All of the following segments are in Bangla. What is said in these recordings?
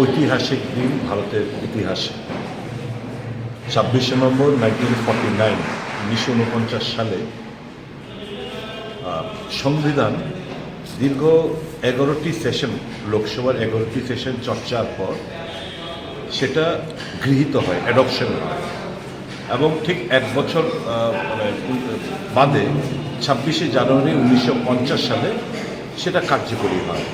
ঐতিহাসিক দিন ভারতের ইতিহাসে। ছাব্বিশে নম্বর নাইনটিন ফর্টি নাইন উনিশশো উনপঞ্চাশ সালে সংবিধান দীর্ঘ এগারোটি সেশন, লোকসভার এগারোটি সেশন চর্চার পর সেটা গৃহীত হয় অ্যাডপশন এবং ঠিক এক বছর মানে বাদে ছাব্বিশে জানুয়ারি উনিশশো পঞ্চাশ সালে সেটা কার্যকরী হয়।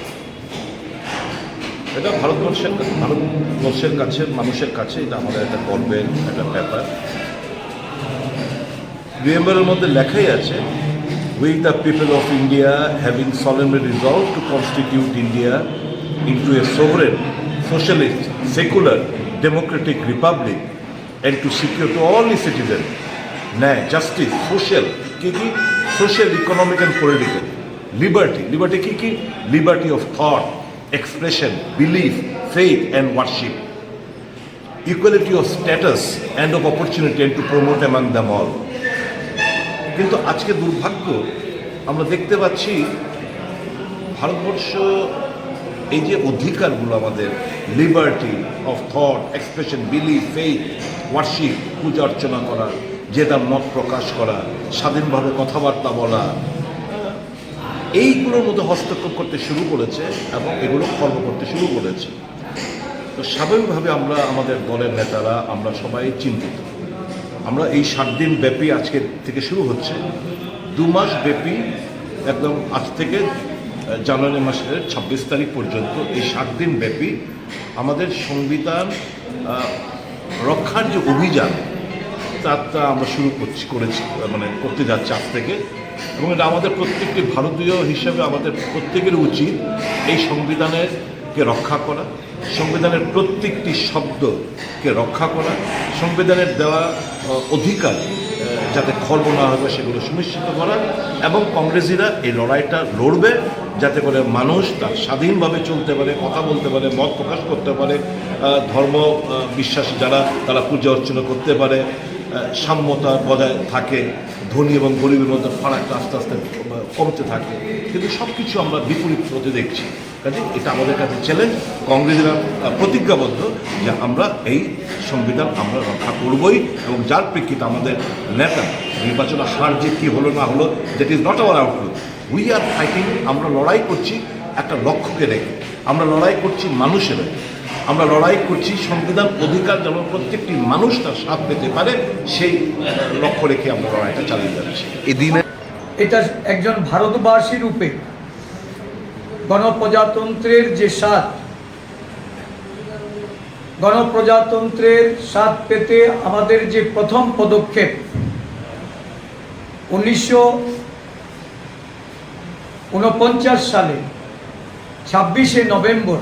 এটা ভারতবর্ষের ভারতবর্ষের কাছে মানুষের কাছে এটা আমাদের একটা গর্বের একটা ব্যাপার। প্রিয়েম্বরের মধ্যে লেখাই আছে we the people of India having solemnly resolved to constitute India into a sovereign, socialist, secular, democratic republic and to secure to all its ন্যায় জাস্টিস সোশ্যাল কি কি? Social economic and political liberty liberty কি কি? Liberty of thought expression belief faith and worship equality of status and of opportunity and to promote among them all কিন্তু আজকে দুর্ভাগ্য, আমরা দেখতে পাচ্ছি ভারতবর্ষ এই যে অধিকারগুলো আমাদের liberty of thought expression belief faith worship পূজা অর্চনা করা, যে তার মত প্রকাশ করা, স্বাধীনভাবে কথাবার্তা বলা এইগুলোর মধ্যে হস্তক্ষেপ করতে শুরু করেছে এবং এগুলো কর্ম করতে শুরু করেছে। তো স্বাভাবিকভাবে আমরা, আমাদের দলের নেতারা, আমরা সবাই চিন্তিত। আমরা এই সাত দিন ব্যাপী আজকে থেকে শুরু হচ্ছে। দু মাস ব্যাপী একদম আজ থেকে জানুয়ারি মাসের ছাব্বিশ তারিখ পর্যন্ত এই সাত দিন ব্যাপী আমাদের সংবিধান রক্ষার যে অভিযান তারটা আমরা শুরু করছি, করেছি মানে করতে যাচ্ছি আজ থেকে। এবং এটা আমাদের প্রত্যেকটি ভারতীয় হিসেবে আমাদের প্রত্যেকের উচিত এই সংবিধানেরকে রক্ষা করা, সংবিধানের প্রত্যেকটি শব্দকে রক্ষা করা, সংবিধানের দেওয়া অধিকার যাতে খর্ব না হবে সেগুলো সুনিশ্চিত করা, এবং কংগ্রেসিরা এই লড়াইটা লড়বে যাতে করে মানুষ তার স্বাধীনভাবে চলতে পারে, কথা বলতে পারে, মত প্রকাশ করতে পারে ধর্ম বিশ্বাস যারা, তারা পূজা অর্চনা করতে পারে সাম্যতা বজায় থাকে, ধনী এবং গরিবের মধ্যে ফারাকটা আস্তে আস্তে কমতে থাকে। কিন্তু সব কিছু আমরা বিপরীত হতে দেখছি। কাজে এটা আমাদের কাছে চ্যালেঞ্জ কংগ্রেসরা প্রতিজ্ঞাবদ্ধ যে আমরা এই সংবিধান আমরা রক্ষা করবই এবং যার প্রেক্ষিতে আমাদের নেতা নির্বাচনে হার যে কী হলো না হলো that is not our outlook we are fighting আমরা লড়াই করছি একটা লক্ষ্যকে রেখে। আমরা লড়াই করছি মানুষের। আমরা লড়াই করছি সংবিধান অধিকার যেন প্রত্যেকটি মানুষ তার স্বাদ পেতে পারে সেই লক্ষ্য রেখে আমরা লড়াইটা চালিয়ে যাচ্ছি। এদিনে এটা একজন ভারতবাসী রূপে গণপ্রজাতন্ত্রের যে স্বাদ গণপ্রজাতন্ত্রের স্বাদ পেতে আমাদের যে প্রথম পদক্ষেপ উনিশশো উনপঞ্চাশ সালে ছাব্বিশে নভেম্বর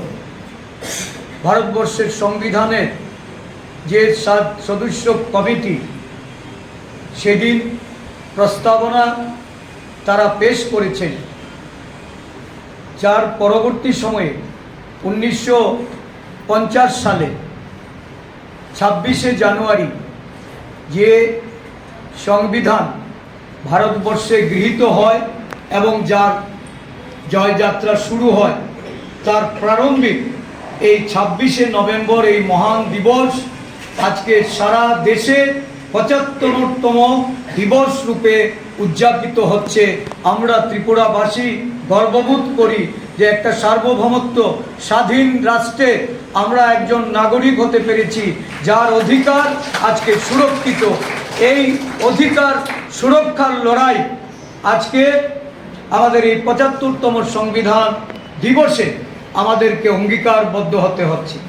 ভারতবর্ষের সংবিধানের যে সদস্য কমিটি, সেদিন প্রস্তাবনা তারা পেশ করেছেন। যার পরবর্তী সময়ে উনিশশো পঞ্চাশ সালে ছাব্বিশে জানুয়ারি যে সংবিধান ভারতবর্ষে গৃহীত হয় এবং যার জয়যাত্রা শুরু হয়, তার প্রারম্ভিক এই ছাব্বিশে নভেম্বর এই মহান দিবস আজকে সারা দেশে পঁচাত্তরতম দিবস রূপে উদযাপিত হচ্ছে। আমরা ত্রিপুরাবাসী গর্ববোধ করি যে একটা সার্বভৌমত্ব স্বাধীন রাষ্ট্রে আমরা একজন নাগরিক হতে পেরেছি, যার অধিকার আজকে সুরক্ষিত। এই অধিকার সুরক্ষার লড়াই আজকে আমাদের এই পঁচাত্তরতম সংবিধান দিবসে আমাদেরকে অঙ্গীকারবদ্ধ হতে হচ্ছে।